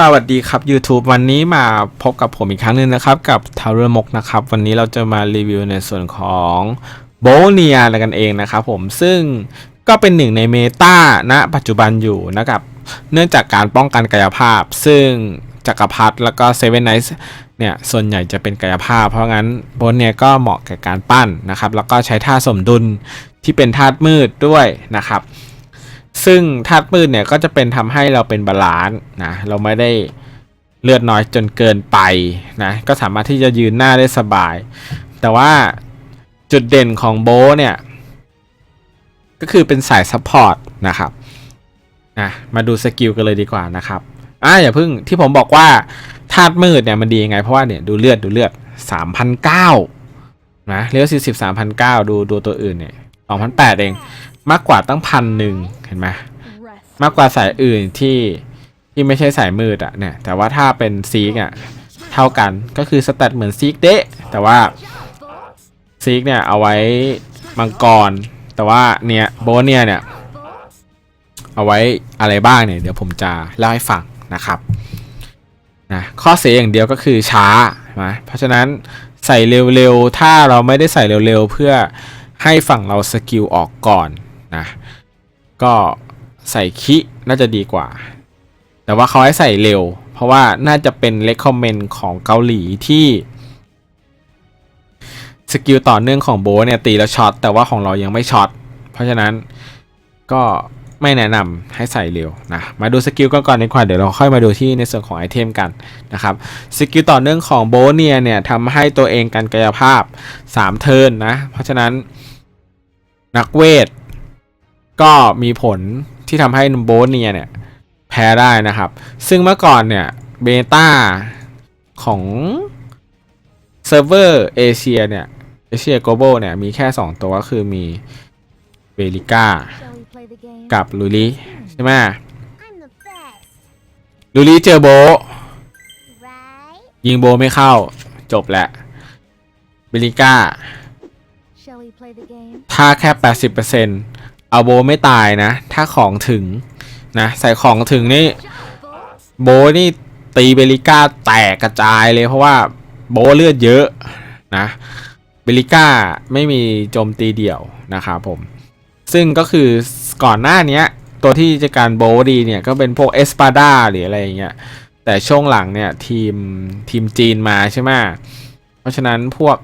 สวัสดีครับ YouTube วันนี้มาพบกับผมอีกครั้งหนึ่งนะครับ กับทาวเรมกนะครับ วันนี้เราจะมารีวิวในส่วนของโบเนียกันเองนะครับผมซึ่งก็เป็นหนึ่งในเมตาณปัจจุบันอยู่นะครับ เนื่องจากการป้องกันกายภาพ ซึ่งจักรพรรดิแล้วก็เซเว่นไนท์เนี่ย ส่วนใหญ่จะเป็นกายภาพ เพราะงั้นโบเนียก็เหมาะกับการปั้นนะครับ แล้วก็ใช้ท่าสมดุลที่เป็นธามืดด้วยนะครับ ซึ่งธาตุมืดเนี่ยก็จะเป็นทำให้เราเป็นบาลานซ์นะเราไม่ได้เลือดน้อยจนเกินไปนะก็สามารถที่จะยืนหน้าได้สบาย แต่ว่าจุดเด่นของโบเนี่ยก็คือเป็นสายซัพพอร์ตนะครับนะมาดูสกิลกันเลยดีกว่านะครับอ่าอย่าเพิ่งที่ผมบอกว่าธาตุมืดเนี่ยมันดียังไง เพราะว่าเนี่ยดูเลือดดูเลือด3,009นะเลือด40 3,009ดูดูตัวอื่นเนี่ย2,008เอง มากกว่าตั้งพันหนึ่งเห็นไหมมากกว่าสายอื่นที่ที่ไม่ใช่สายมืดอะเนี่ยแต่ว่าถ้าเป็นซีกอะเท่ากันก็คือสแตทเหมือนซีกเดะแต่ว่าซีกเนี่ยเอาไว้มังกร แต่ว่าเนี่ยโบทเนี่ยเนี่ยเอาไว้อะไรบ้างเนี่ยเดี๋ยวผมจะเล่าให้ฟังนะครับนะข้อเสียอย่างเดียวก็คือช้านะเพราะฉะนั้นใส่เร็วๆ ถ้าเราไม่ได้ใส่เร็วๆ เพื่อให้ฝั่งเราสกิลออกก่อน นะก็ใส่คิน่าจะดีกว่า แต่ว่าเขาให้ใส่เร็ว เพราะว่าน่าจะเป็น recommend ของเกาหลีที่สกิลต่อเนื่องของโบเนี่ยตีแล้วช็อตแต่ว่าของเรายังไม่ช็อตเพราะฉะนั้นก็ไม่แนะนำให้ใส่เร็วนะมาดูสกิลก่อนก่อนดีกว่าเดี๋ยวเราค่อยมาดูที่ในส่วนของไอเทมกันนะครับสกิลต่อเนื่องของโบเนียเนี่ยทำให้ตัวเองกันกายภาพ 3 เทิร์นนะเพราะฉะนั้นนักเวท ก็มีผลที่ทำให้โบทเนียเนี่ยแพ้ได้นะครับ ซึ่งเมื่อก่อนเนี่ยเบต้าของเซิร์ฟเวอร์เอเชียเนี่ยเอเชียโกลบอลเนี่ยมีแค่ 2 ตัวก็คือมีเบลิก้ากับลูลีใช่ไหมลูลีเจอโบ ยิงโบไม่เข้าจบแหละเบลิก้าถ้าแค่ 80%เเอาโบไม่ตายนะ ถ้าของถึงนะใส่ของถึงนี่โบนี่ตีเบลิก้าแตกกระจายเลยเพราะว่าโบเลือดเยอะนะเบลิก้าไม่มีโจมตีเดี่ยวนะครับผม ซึ่งก็คือก่อนหน้านี้ตัวที่จะการโบดีเนี่ยก็เป็นพวกเอสปาดาหรืออะไรอย่างเงี้ยแต่ช่วงหลังเนี่ยทีมทีมจีนมาใช่ไหมเพราะฉะนั้นพวก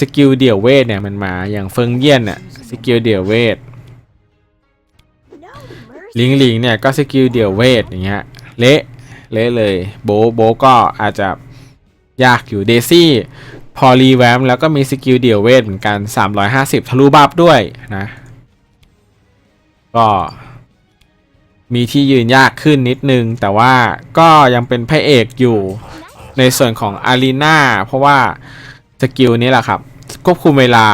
สกิลเดี่ยวเวทเนี่ยมันมาอย่างเฟิงเยี่ยนเนี่ยสกิลเดี่ยวเวท ลิงลิงเนี่ยก็สกิลเดี่ยวเวทอย่างเงี้ยเละเละเลยโบโบก็อาจจะยากอยู่เดซี่พอรีแวมแล้วก็มีสกิลเดี่ยวเวทเหมือนกัน 350 ทะลุบัฟด้วยนะ ก็มีที่ยืนยากขึ้นนิดนึง แต่ว่าก็ยังเป็นพระเอกอยู่ในส่วนของอารีนาเพราะว่าสกิลนี้แหละครับ ควบคุมเวลา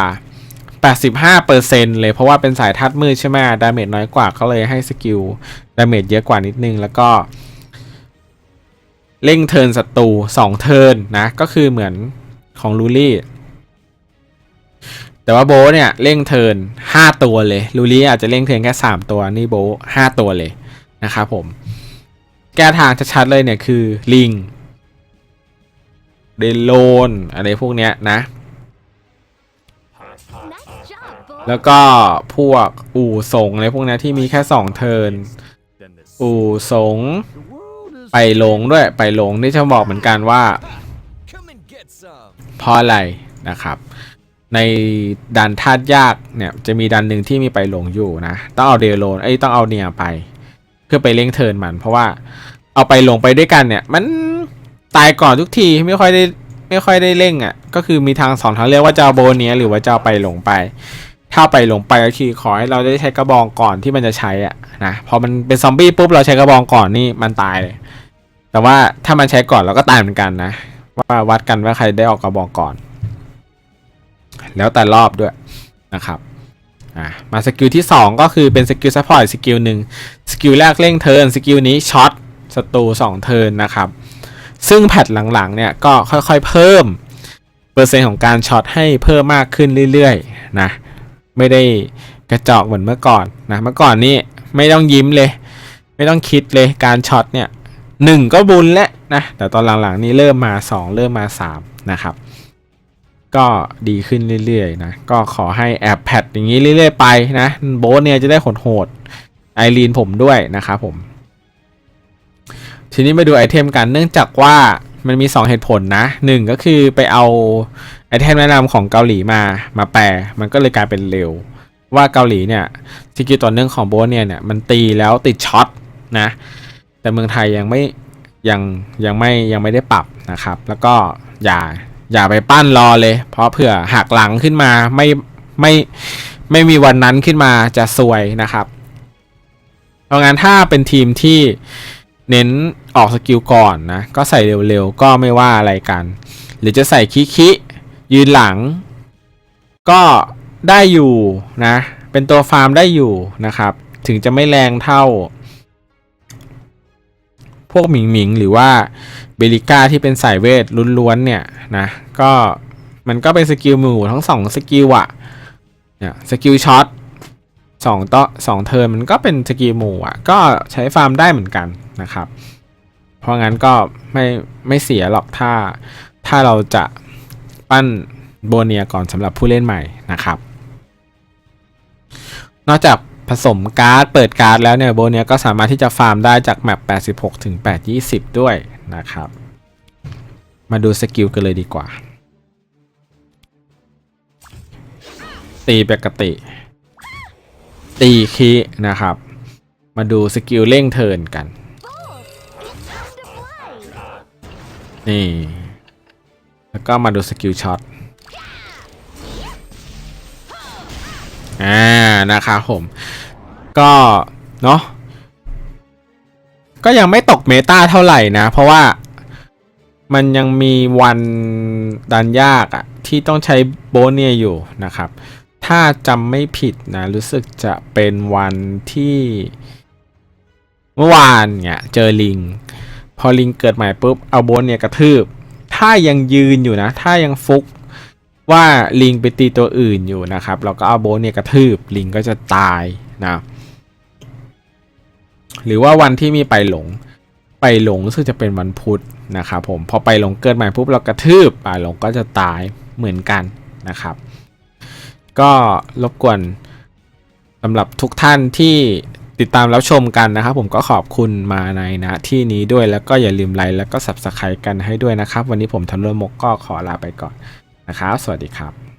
85%เลยเพราะว่าเป็นสายทัดมืดใช่ไหมดาเมจน้อยกว่าก็เลยให้สกิลดาเมจเยอะกว่านิดนึง แล้วก็เร่งเทิร์นศัตรู2เทิร์นนะ ก็คือเหมือนของลูลี่ แต่ว่าโบเนี่ยเร่งเทิร์น5 ตัวเลยลูลี่อาจจะเร่งเทิร์นแค่ 3 ตัวนี่โบ5ตัวเลยนะครับผม แก้ทางชัดๆเลยเนี่ยคือลิงเดโลนอะไรพวกเนี้ยนะ แล้วก็พวกอู่สงอะไรพวกนี้ที่มีแค่2เทินอู่สง ไปลงด้วยไปลงนี่จะบอกเหมือนกันว่าเพราะอะไรนะครับ ในดันธาตุยากเนี่ยจะมีดันหนึ่งที่มีไปลงอยู่นะ ต้องเอาเดโลนไอ้ต้องเอาเนียไป เพื่อไปเร่งเทินมัน เพราะว่าเอาไปลงไปด้วยกันเนี่ย มันตายก่อนทุกทีไม่ค่อยได้ไม่ค่อยได้เร่งอะก็คือมีทางสองทางเลือกว่าจะเอาโบเนียหรือว่าจะเอาไปลงไป ถ้าไปหลงไปก็คือขอให้เราได้ใช้กระบองก่อนที่มันจะใช้อะนะพอมันเป็นซอมบี้ปุ๊บเราใช้กระบองก่อนนี่มันตายเลย แต่ว่าถ้ามันใช้ก่อนเราก็ตายเหมือนกันนะว่าวัดกันว่าใครได้ออกกระบอกก่อน แล้วแต่รอบด้วยนะครับอะมาสกิลที่ 2 ก็คือเป็นสกิลซัพพอร์ตสกิลหนึ่งสกิลแรกเร่งเทิร์นสกิลนี้ช็อตศัตรู2เทิร์นนะครับ ซึ่งแพทหลังๆเนี่ยก็ค่อยๆเพิ่ม เปอร์เซ็นต์ของการช็อตให้เพิ่มมากขึ้นเรื่อยๆนะ ไม่ได้กระจอกเหมือนเมื่อก่อนนะเมื่อก่อนนี่ไม่ต้องยิ้มเลย ไม่ต้องคิดเลยการช็อตเนี่ยหนึ่งก็บุญแล้วนะแต่ตอนหลังๆนี่เริ่มมาสองเริ่มมาสามนะครับ ก็ดีขึ้นเรื่อยๆนะก็ขอให้แอบแพดอย่างนี้เรื่อยๆไปนะโบทเนี่ยจะได้โหดๆไอรีนผมด้วยนะครับผม ทีนี้มาดูไอเทมกันเนื่องจากว่ามันมี 2 เหตุผลนะหนึ่งก็คือไปเอา ไอเทมแนะนำของเกาหลีมามาแปลมันก็เลยกลายเป็นเร็ว ว่าเกาหลีเนี่ยสกิลต่อเนื่องของโบทเนี่ยเนี่ยมันตีแล้วติดช็อตนะ แต่เมืองไทยยังไม่ยังยังไม่ยังไม่ได้ปรับนะครับ แล้วก็อย่าอย่าไปปั้นรอเลย เพราะเผื่อหักหลังขึ้นมาไม่ไม่ไม่มีวันนั้นขึ้นมาจะซวยนะครับ เพราะงั้นถ้าเป็นทีมที่เน้นออกสกิลก่อนนะ ก็ใส่เร็วๆ ก็ไม่ว่าอะไรกัน หรือจะใส่คิคิ ยืนหลัง ก็ได้อยู่นะ เป็นตัวฟาร์มได้อยู่นะครับ ถึงจะไม่แรงเท่า พวกหมิงหมิงหรือว่าเบลิก้าที่เป็นสายเวทล้วนๆเนี่ยนะก็มันก็เป็นสกิลหมู่ทั้งสองสกิลอะเนี่ยสกิลช็อตสองต่อสองเทิร์นมันก็เป็นสกิลหมู่อะก็ใช้ฟาร์มได้เหมือนกันนะครับ เพราะงั้นก็ไม่ไม่เสียหรอกถ้าถ้าเราจะ ปั้นโบเนียก่อนสำหรับผู้เล่นใหม่นะครับ นอกจากผสมการ์ดเปิดการ์ดแล้วเนี่ยโบเนียก็สามารถที่จะฟาร์มได้จากแมป86 ถึง 820 ด้วยนะครับ มาดูสกิลกันเลยดีกว่า ตีปกติ ตีคีนะครับ มาดูสกิลเร่งเทินกัน นี่ แล้วก็มาดูสกิลช็อตอ่านะครับผมก็เนาะก็ยังไม่ตกเมตาเท่าไหร่นะ เพราะว่ามันยังมีวันดันยากอะที่ต้องใช้โบนเนียอยู่นะครับ ถ้าจำไม่ผิดนะ รู้สึกจะเป็นวันที่ เมื่อวานเนี่ยเจอลิง พอลิงเกิดใหม่ปุ๊บเอาโบนเนียกระทืบ ถ้ายังยืนอยู่นะ ถ้ายังฟุกว่าลิงไปตีตัวอื่นอยู่นะครับ เราก็เอาโบนเนี่ยกระทืบลิงก็จะตายนะหรือว่าวันที่มีไปหลง ไปหลงรู้สึกจะเป็นวันพุธนะครับผมพอไปหลงเกิดใหม่ปุ๊บเรากระทืบไปหลงก็จะตายเหมือนกันนะครับ ก็รบกวนสำหรับทุกท่านที่ ติดตามรับชมกันนะครับผมก็ขอบคุณมาในนะที่นี้ด้วยแล้วก็อย่าลืมไลค์แล้วก็ subscribe กันให้ด้วยนะครับ วันนี้ผมทันรมกก็ขอลาไปก่อนนะครับ สวัสดีครับ